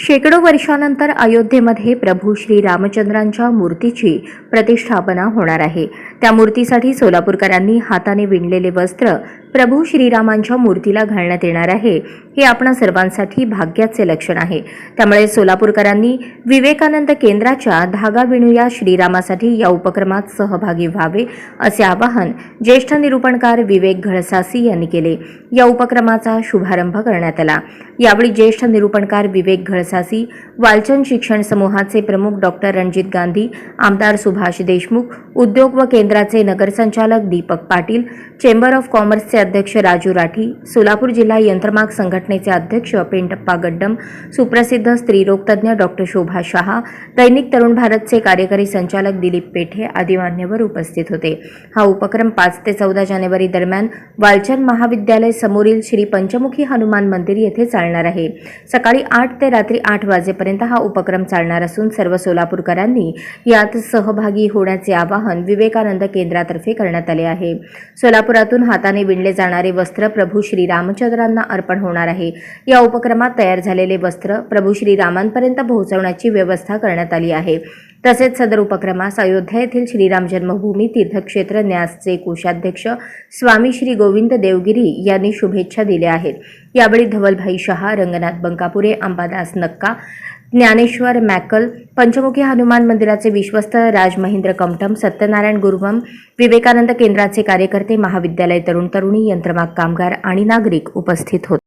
शेकडो वर्षानंतर अयोध्येमध्ये प्रभू श्री रामचंद्रांच्या मूर्तीची प्रतिष्ठापना होणार आहे. त्या मूर्तीसाठी सोलापूरकरांनी हाताने विणलेले वस्त्र प्रभू श्रीरामांच्या मूर्तीला घालण्यात येणार आहे. हे आपणा सर्वांसाठी भाग्याचे लक्षण आहे. त्यामुळे सोलापूरकरांनी विवेकानंद केंद्राच्या धागा विणूया श्रीरामासाठी या उपक्रमात सहभागी व्हावे असे आवाहन ज्येष्ठ निरूपणकार विवेक घळसासी यांनी केले. या उपक्रमाचा शुभारंभ करण्यात आला. यावेळी ज्येष्ठ निरूपणकार विवेक घळसासी वालचंद शिक्षण समूहाचे प्रमुख डॉक्टर रणजित गांधी आमदार सुभाष देशमुख उद्योग व केंद्राचे नगरसंचालक दीपक पाटील चेंबर ऑफ कॉमर्सचे अध्यक्ष राजू राठी सोलापूर जिल्हा यंत्रमाग संघटनेचे अध्यक्ष पेंटप्पा गड्डम सुप्रसिद्ध स्त्रीरोगतज्ञ डॉक्टर शोभा शहा दैनिक तरुण भारतचे कार्यकारी संचालक दिलीप पेठे आदी मान्यवर उपस्थित होते. हा उपक्रम पाच ते चौदा जानेवारी दरम्यान वालचंद महाविद्यालय समोरील श्री पंचमुखी हनुमान मंदिर येथे चालणार आहे. सकाळी आठ ते रात्री आठ वाजेपर्यंत हा उपक्रम चालणार असून सर्व सोलापूरकरांनी यात सहभागी होण्याचे आवाहन विवेकानंद केंद्रातर्फे करण्यात आले आहे. सोलापुरातून हाताने विणले जाणारे वस्त्र प्रभू श्री रामचंद्रांना अर्पण होणार आहे. या उपक्रमात तयार झालेले वस्त्र प्रभू श्रीरामांपर्यंत पोहोचवण्याची व्यवस्था करण्यात आली आहे. तसेच सदर उपक्रमास अयोध्या येथील श्रीराम जन्मभूमी तीर्थक्षेत्र न्यासचे कोषाध्यक्ष स्वामी श्री गोविंद देवगिरी यांनी शुभेच्छा दिल्या आहेत. यावेळी धवलभाई शहा रंगनाथ बंकापुरे अंबादास नक्का ज्ञानेश्वर मॅकल पंचमुखी हनुमान मंदिराचे विश्वस्त राज महेंद्र कमटम सत्यनारायण गुरुवम विवेकानंद केंद्राचे कार्यकर्ते महाविद्यालय तरुण तरुणी यंत्रमाग कामगार आणि नागरिक उपस्थित होते.